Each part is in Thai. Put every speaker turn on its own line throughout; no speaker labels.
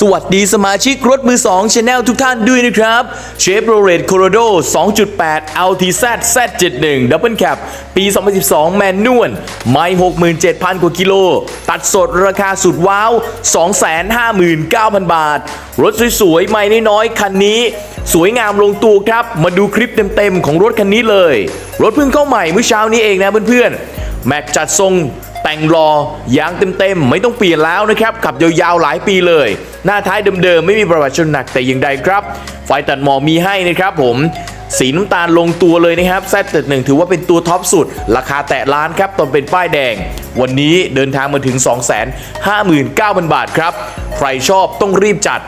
สวัสดีสมาชิกรถมือ2 Channel ทุกท่านด้วยนะครับเชฟโรเลตโคโรโด2.8 LTZ Z71 Double Cab ปี 2012 แมนนวลไม่67,000 กว่ากิโล ตัดสดราคาสุดว้าว 259,000 บาท รถสวยๆ ไม่น้อยๆ คันนี้สวยงามลงตัวครับ มาดูคลิปเต็มๆ ของรถคันนี้เลย รถเพิ่งเข้าใหม่เมื่อเช้านี้เองนะเพื่อนๆ แม็กจัดทรง แต่งรอยางเต็มๆ ไม่ต้องเปลี่ยนแล้วนะครับ ขับยาวๆ หลายปีเลย หน้าท้ายเดิมๆ ไม่มีประวัติชนหนักแต่อย่างใดครับ ไฟตัดหมอกมีให้นะครับผมสีน้ำตาลลงตัวเลยนะครับแซดหนึ่งถือว่าเป็นตัวท็อปสุด ราคาแตะล้านครับตอนเป็นป้ายแดง วันนี้เดินทางมาถึง 259,000 บาทครับ ใครชอบต้องรีบจัด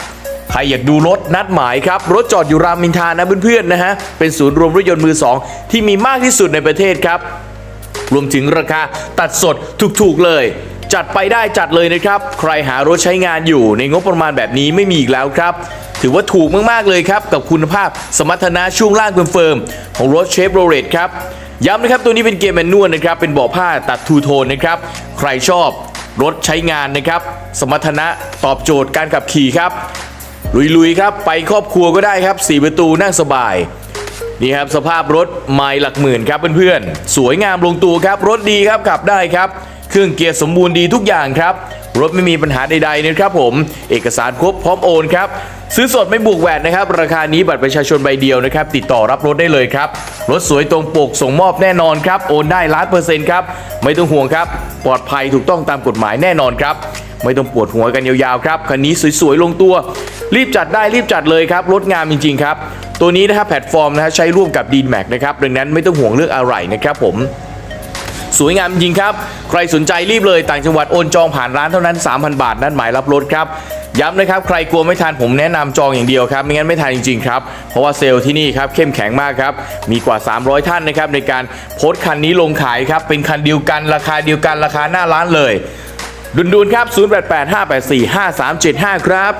ใครอยากดูรถนัดหมายครับ รถจอดอยู่รามอินทานะเพื่อนๆนะฮะ เป็นศูนย์รวมรถยนต์มือสองที่มีมากที่สุดในประเทศครับ รวมถึงราคาตัดสดถูกๆเลย จัดไปได้จัดเลยนะครับ ใครหารถใช้งานอยู่ในงบประมาณแบบนี้ไม่มีอีกแล้วครับถือว่าถูกมากๆเลยครับ กับคุณภาพสมรรถนะช่วงล่างเฟิร์มๆของรถเชฟโรเลตครับ ย้ำนะครับ ตัวนี้เป็นเกมแมนนวลนะครับ เป็นเบาะผ้าตัดทูโทนนะครับ ใครชอบรถใช้งานนะครับ สมรรถนะตอบโจทย์การขับขี่ครับ ลุยๆครับ ไปครอบครัวก็ได้ครับสี่ประตูนั่งสบาย นี่ครับสภาพรถไมล์หลักหมื่นครับเพื่อนๆ สวยงามลงตัวครับ รถดีครับขับได้ครับ เครื่องเกียร์สมบูรณ์ดีทุกอย่างครับ รถไม่มีปัญหาใดๆนะครับผม เอกสารครบพร้อมโอนครับ ซื้อสดไม่บวกแหวนนะครับ ราคานี้บัตรประชาชนใบเดียวนะครับ ติดต่อรับรถได้เลยครับ รถสวยตรงปกส่งมอบแน่นอนครับ โอนได้ล้านเปอร์เซ็นต์ครับ ไม่ต้องห่วงครับ ปลอดภัยถูกต้องตามกฎหมายแน่นอนครับไม่ต้องปวดหัวกันยาวๆครับ คันนี้สวยๆ ลงตัว รีบจัดได้รีบจัดเลยครับ รถงามจริงๆครับ ตัวนี้นะครับแพลตฟอร์มนะฮะใช้ร่วมกับ d m a x นะครับดังนั้นไม่ต้องห่วงเรื่องอะไรนะครับผมสวยงามจริงครับ ใครสนใจรีบเลยต่างจังหวัดโอนจองผ่านร้านเท่านั้น 3,000 บาท นั่นหมายรับรถครับ ย้ำนะครับ ใครกลัวไม่ทันผมแนะนำจองอย่างเดียวครับ ไม่งั้นไม่ทันจริงๆครับ เพราะว่าเซลล์ที่นี่ครับเข้มแข็งมากครับ มีกว่า 300 ท่านนะครับในการโพสต์คันนี้ลงขายครับ เป็นคันเดียวกันราคาเดียวกันราคาหน้าร้านเลยดุนๆครับ 0885845375 ครับ